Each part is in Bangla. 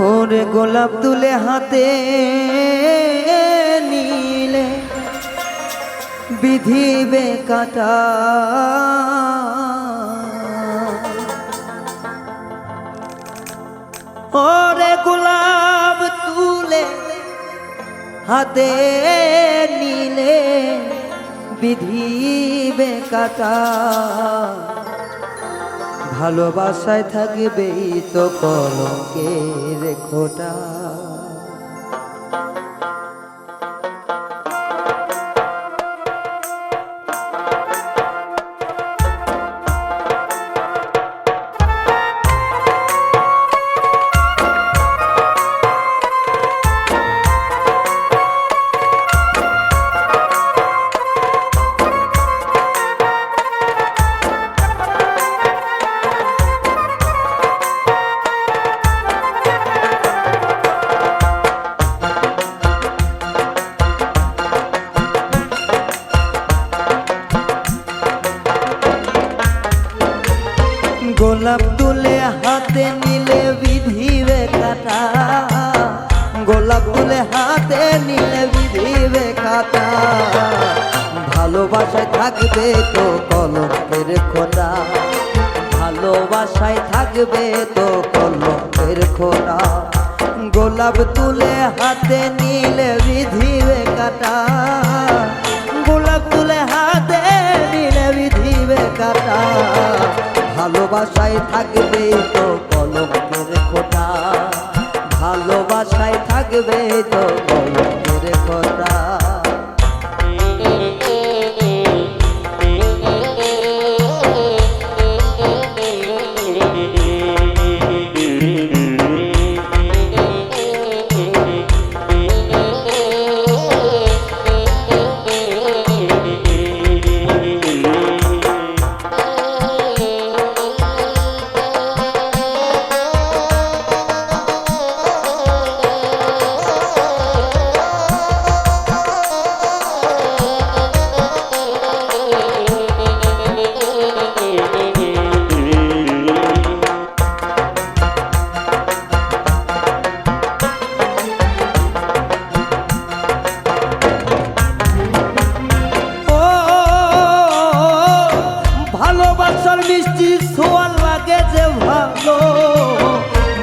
ওরে গোলাপ তুলে হাতে নিলে বিধিবে কাটা। ওরে গোলাপ তুলে হাতে নিলে বিধিবে কাটা। ভালোবাসায় থাকবেই তো কলঙ্কের খোটা। গোলাপ তুলে হাতে নিলে বিধিবে কাটা। গোলাপ তুলে হাতে নিলে বিধিবে কাটা। ভালোবাসায় থাকবে তো কলঙ্কের খোদা ভালোবাসায় থাকবে তো কলঙ্কের খোদা গোলাপ তুলে হাতে নিলে বিধিবে কাটা। গোলাপ তুলে হাতে নিলে বিধিবে কাটা। ভালোবাসায় থাকবে তো কলঙ্কের খোটা। ভালোবাসায় থাকবে তো মিষ্টি সোয়াল লাগে যে ভালো।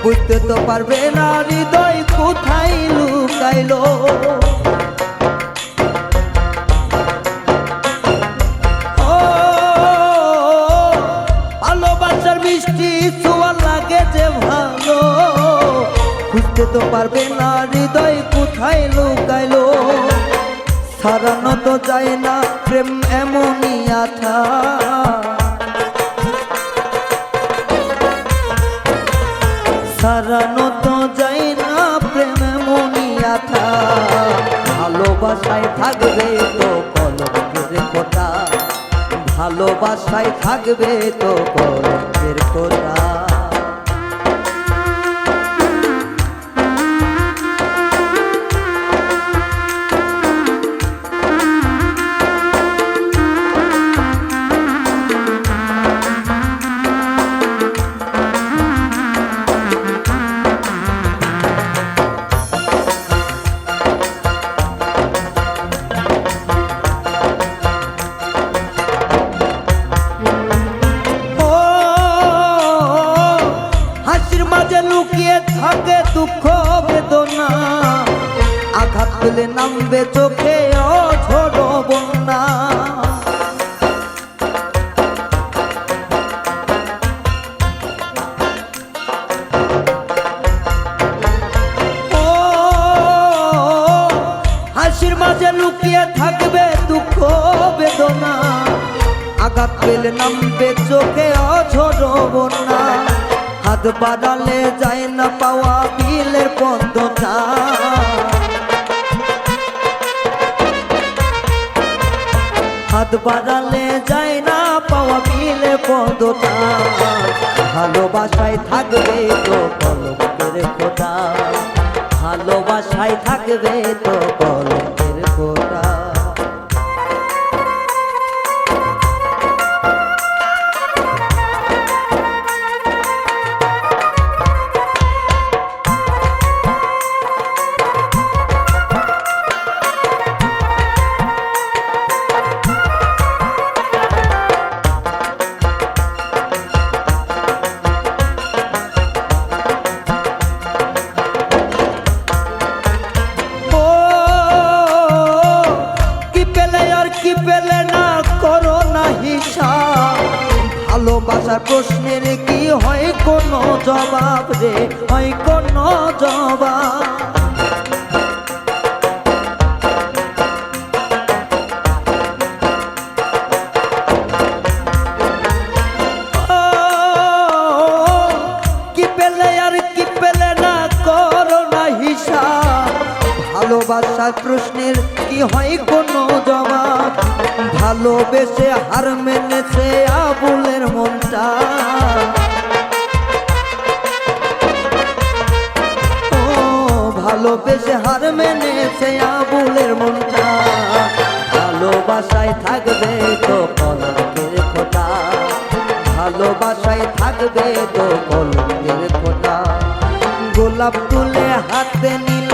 বুঝতে তো পারবে না হৃদয় কোথায় লুকাইলো। তো পারবে না হৃদয় কোথায় লুকাইলো। সারানো তো যায় না, প্রেম এমনই আঠা। তো কলঙ্কের কথা ভালোবাসায় থাকবে তো কলঙ্কের খোটা বেদনা। আঘাত পেলে নামবে চোখে ছোট বন্যা। হাসির মাঝে লুকিয়ে থাকবে দুঃখ, বেদনা। আঘাত পেলে নামবে চোখে অঝোর বন্যা। হাত বাড়ালে যায় না পাওয়া বিলের বন্ধটা হাত বাড়ালে যায় না পাওয়া বিলে পদটা কি পেলে না করো না হিসাব। ভালোবাসার প্রশ্নের কি হয় কোনো জবাব রে? হয় কোনো জবাব। ভালোবাসার প্রশ্নের কি হয় কোনো জবাব? ভালোবেসে হার মেনেছে আবুলের মনটা। ভালোবেসে হার মেনেছে আবুলের মনটা। ভালোবাসায় থাকবে তো কলঙ্কের খোটা ভালোবাসায় থাকবে তো কলঙ্কের খোটা গোলাপ তুলে হাতে নিলে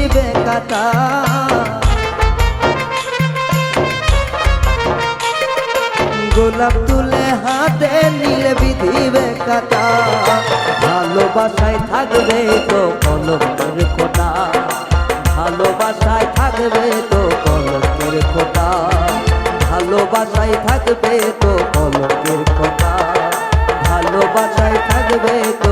বিধিবে কাটা গোলাপ তুলে হাতে নিলে বিধিবে কাটা ভালোবাসায় থাকবে তো কলমের খোটা। ভালোবাসায় থাকবে তো কলমের খোটা। ভালোবাসায় থাকবে তো কলমের খোটা। ভালোবাসায় থাকবে তো